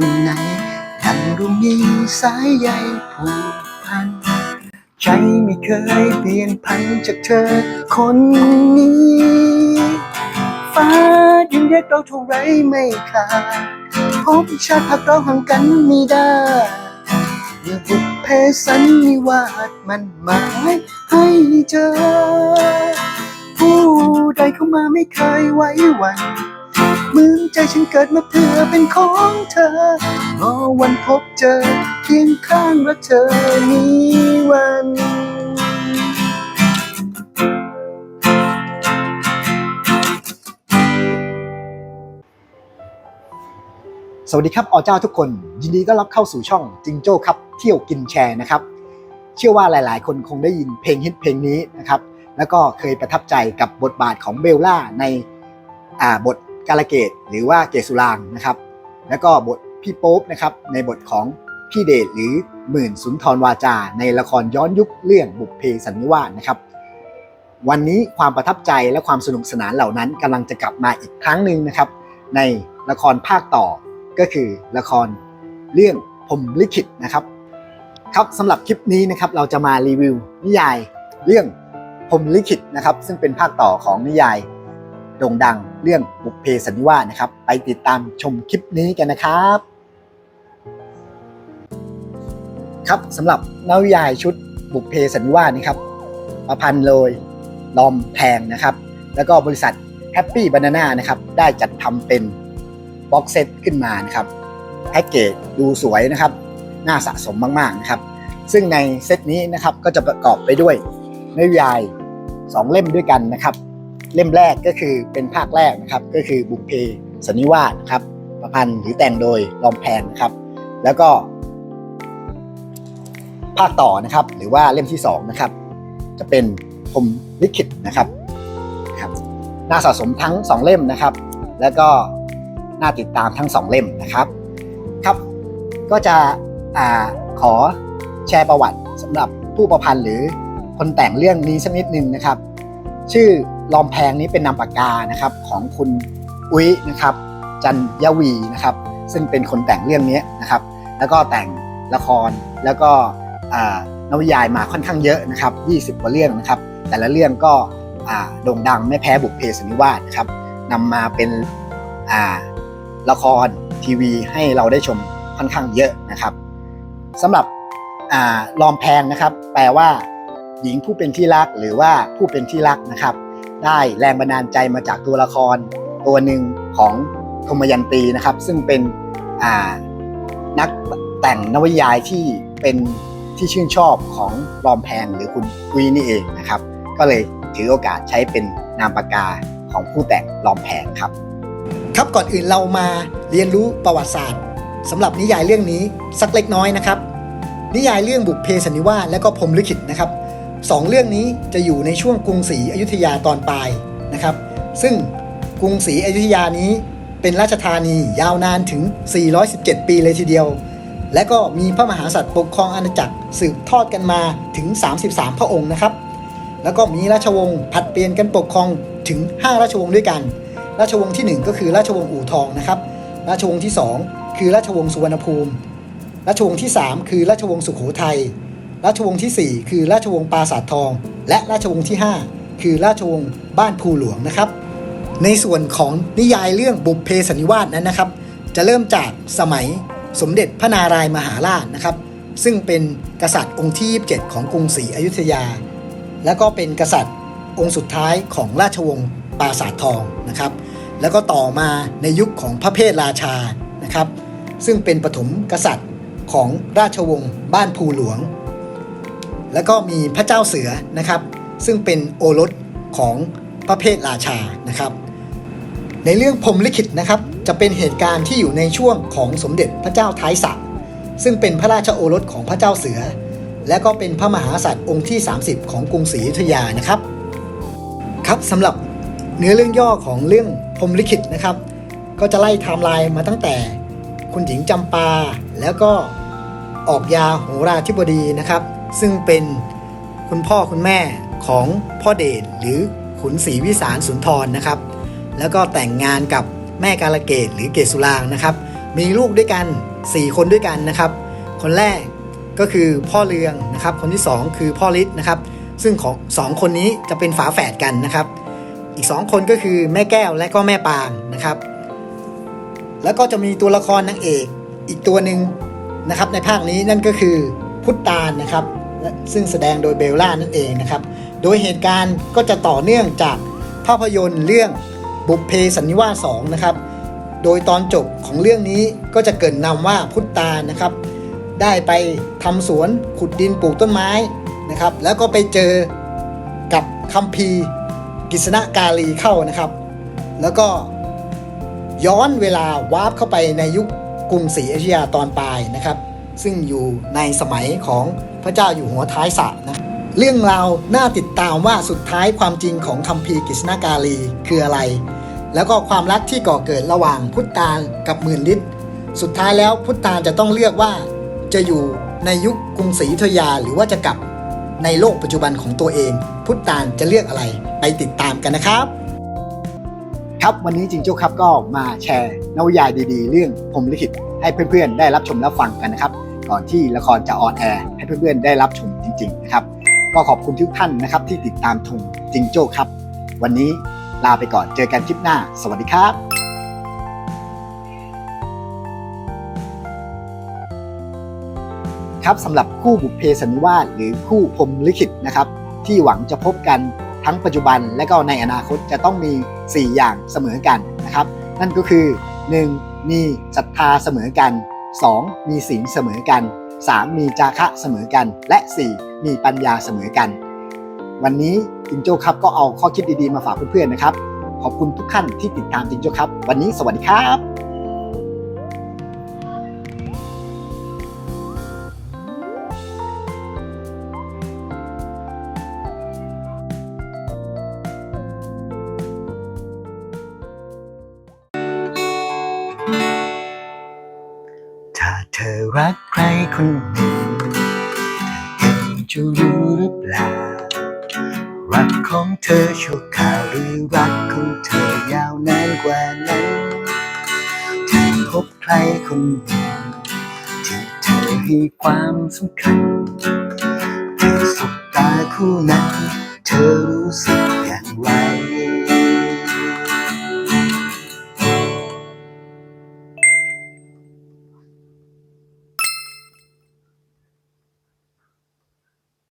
ห่งไหนยังรู้มีสายใยผูกพัน ใจไม่เคยเปลี่ยนพันจากเธอคนนี้ ฟ้ายังแยกเราเท่าไรไม่ขาดพบชาติพักเราห่างกันไม่ได้เมื่อบุพเพสันนิวาสมันหมายให้เจอ ผู้ใดเข้ามาไม่เคยไว้วัน ใจฉันเกิดมาเพื่อเป็นของเธอรอวันพบเจอเคียงข้างรักเธอนี้วันสวัสดีครับอเจ้าทุกคน ยินดีต้อนรับเข้าสู่ช่องจิงโจ้ครับเที่ยวกินแชร์นะครับ เชื่อว่าหลาย ๆ คนคงได้ยินเพลงฮิตเพลงนี้นะครับ แล้วก็เคยประทับใจกับบทบาทของเบลล่าในบท กาลเกตหรือว่าเกสุรางนะครับ แล้วก็บทพี่โป๊ปนะครับในบทของพี่เดชหรือหมื่นสุนทรวาจา ในละครย้อนยุคเรื่องบุพเพสันนิวาสนะครับ วันนี้ความประทับใจและความสนุกสนานเหล่านั้นกำลังจะกลับมาอีกครั้งหนึ่งนะครับ ในละครภาคต่อก็คือละครเรื่องผมลิขิตนะครับ ครับสำหรับคลิปนี้นะครับเราจะมารีวิวนิยายเรื่องผมลิขิตนะครับ ซึ่งเป็นภาคต่อของนิยาย โด่งดังเรื่องบุพเพสันนิวาสนะครับ ไปติดตามชมคลิปนี้กันนะครับ ครับสำหรับนวิยายชุดบุพเพสันนิวาสนะครับ ประพันธ์โดยลอมแพงนะครับ แล้วก็บริษัทแฮปปี้บานาน่านะครับได้จัดทำเป็นบ็อกเซตขึ้นมานะครับแพ็กเกจดูสวยนะครับ น่าสะสมมากๆนะครับ ซึ่งในเซตนี้นะครับก็จะประกอบไปด้วยนวิยาย 2 เล่มด้วยกันนะครับ เล่มแรกก็คือเป็นภาคแรกนะครับ ก็คือบุพเพสันนิวาสนะครับ ประพันธ์หรือแต่งโดยลอมแพงนะครับ แล้วก็ ภาคต่อนะครับ หรือว่าเล่มที่2นะครับ จะเป็นพรมลิขิตนะครับครับน่าสะสมทั้ง 2 เล่มนะครับ แล้วก็น่าติดตามทั้ง 2 เล่มนะครับ ครับ ก็จะอขอแชร์ประวัติสำหรับผู้ประพันธ์หรือคนแต่งเรื่องนี้สักนิดนึงนะครับ ชื่อ ลอมแพงนี้เป็นนามปากกานะครับของคุณอุ้ยนะครับจันยวีนะครับซึ่งเป็นคนแต่งเรื่องนี้นะครับ แล้วก็แต่งละครแล้วก็นวิยายมาค่อนข้างเยอะนะครับ 20 กว่าเรื่องนะครับ แต่ละเรื่องก็โด่งดังไม่แพ้บุพเพสนิวาสนะครับนำมาเป็นละครทีวีให้เราได้ชมค่อนข้างเยอะนะครับสำหรับอลอมแพงนะครับ แปลว่า หญิงผู้เป็นที่รักหรือว่าผู้เป็นที่รักนะครับ ได้แรงบันดาลใจมาจากตัวละครตัวหนึ่งของธมยันตีนะครับ ซึ่งเป็นนักแต่งนวนิยายที่เป็นที่ชื่นชอบของลอมแพงหรือคุณวีนี่เองนะครับ ก็เลยถือโอกาสใช้เป็นนามปากกาของผู้แต่งลอมแพงครับ ครับก่อนอื่นเรามาเรียนรู้ประวัติศาสตร์สำหรับนิยายเรื่องนี้สักเล็กน้อยนะครับ นิยายเรื่องบุพเพสันนิวาสและก็พรมลิขิตนะครับ สองเรื่องนี้จะอยู่ในช่วงกรุงศรีอยุธยาตอนปลายนะครับ ซึ่งกรุงศรีอยุธยานี้เป็นราชธานียาวนานถึง 417 ปีเลยทีเดียว และก็มีพระมหากษัตริย์ปกครองอาณาจักรสืบทอดกันมาถึง 33 พระองค์นะครับ แล้วก็มีราชวงศ์ผัดเปลี่ยนกันปกครองถึง 5 ราชวงศ์ด้วยกัน ราชวงศ์ที่ 1 ก็คือราชวงศ์อู่ทองนะครับ ราชวงศ์ที่ 2 คือราชวงศ์สุวรรณภูมิ ราชวงศ์ที่ 3 คือราชวงศ์สุโขทัย ราชวงศ์ที่ 4 คือราชวงศ์ปราสาททอง และราชวงศ์ที่ 5 คือราชวงศ์บ้านภูหลวงนะครับ ในส่วนของนิยายเรื่องบุพเพสันนิวาสนั้นนะครับ จะเริ่มจากสมัยสมเด็จพระนารายมหาราชนะครับ ซึ่งเป็นกษัตริย์องค์ที่ 27 ของกรุงศรีอยุธยา แล้วก็เป็นกษัตริย์องค์สุดท้ายของราชวงศ์ปราสาททองนะครับ แล้วก็ต่อมาในยุคของพระเพทราชานะครับ ซึ่งเป็นปฐมกษัตริย์ของราชวงศ์บ้านภูหลวง แล้วก็มีพระเจ้าเสือนะครับ ซึ่งเป็นโอรสของพระเพทราชานะครับ ในเรื่องพรมลิขิตนะครับจะเป็นเหตุการณ์ที่อยู่ในช่วงของสมเด็จพระเจ้าท้ายสระซึ่งเป็นพระราชโอรสของพระเจ้าเสือ และก็เป็นพระมหากษัตริย์องค์ที่ 30 ของกรุงศรีอยุธยานะครับครับสำหรับเนื้อเรื่องย่อของเรื่องพรมลิขิตนะครับ ก็จะไล่ไทม์ไลน์มาตั้งแต่คุณหญิงจำปา แล้วก็ออกยาโหราธิบดีนะครับ ซึ่งเป็นคุณพ่อคุณแม่ของพ่อเดชหรือขุนศรีวิสารสุนทรนะครับ แล้วก็แต่งงานกับแม่กาลเกตหรือเกศสุรางนะครับ มีลูกด้วยกัน 4 คนด้วยกันนะครับ คนแรกก็คือพ่อเรืองนะครับ คนที่ 2 คือพ่อฤทธิ์นะครับ ซึ่งของสองคนนี้จะเป็นฝาแฝดกันนะครับ อีก 2 คนก็คือแม่แก้วและก็แม่ปางนะครับ แล้วก็จะมีตัวละครนางเอกอีกตัวหนึ่งนะครับในภาคนี้นั่นก็คือ พุทธานนะครับ ซึ่งแสดงโดยเบลล่านั่นเองนะครับ โดยเหตุการณ์ก็จะต่อเนื่องจากภาพยนตร์เรื่องบุพเพสันนิวาส2นะครับ โดยตอนจบของเรื่องนี้ก็จะเกรินนำว่าพุทธานนะครับ ได้ไปทำสวนขุดดินปลูกต้นไม้นะครับ แล้วก็ไปเจอกับคัมภีร์กฤษณกาลีเข้านะครับ แล้วก็ย้อนเวลาวาร์ปเข้าไปในยุคกรุงศรีอยุธยาตอนปลายนะครับ ซึ่งอยู่ในสมัยของพระเจ้าอยู่หัวท้ายสระนะเรื่องราวน่าติดตามว่าสุดท้ายความจริงของคัมภีร์กฤษณกาลีคืออะไร แล้วก็ความรักที่ก่อเกิดระหว่างพุทธาลกับหมื่นฤทธิ์สุดท้ายแล้วพุทธาลจะต้องเลือกว่าจะอยู่ในยุคกรุงศรีอยุธยาหรือว่าจะกลับในโลกปัจจุบันของตัวเอง พุทธาลจะเลือกอะไรไปติดตามกันนะครับ ครับวันนี้จิงโจ้ครับก็มาแชร์นวิยายดีๆ เรื่องผมลิขิตให้เพื่อนๆ ได้รับชมรับฟังกันนะครับ ก่อนที่ละครจะออนแอร์ให้เพื่อนๆได้รับชมจริงๆนะครับก็ขอบคุณทุกท่านนะครับที่ติดตามชมจิงโจ้ครับ วันนี้ลาไปก่อนเจอกันคลิปหน้า สวัสดีครับครับสำหรับคู่บุพเพสันนิวาสหรือคู่พรมลิขิตนะครับ ที่หวังจะพบกันทั้งปัจจุบันและก็ในอนาคตจะต้องมี 4 อย่างเสมอกันนะครับ นั่นก็คือ 1. มีศรัทธาเสมอกัน 2. มีศีลเสมอกัน 3. มีจาคะเสมอกัน และ 4. มีปัญญาเสมอกัน วันนี้จิงโจ้ครับก็เอาข้อคิดดีๆมาฝากเพื่อนๆนะครับ ขอบคุณทุกท่านที่ติดตามจิงโจ้ครับ วันนี้สวัสดีครับ รักใครคนหนึ่งเธอจะรู้หรือเปล่า รักของเธอชั่วคราวหรือรักของเธอยาวนานกว่านั้นเธอพบใครคนหนึ่งที่เธอให้ความสำคัญเธอสบตาคู่นั้น เธอรู้สึก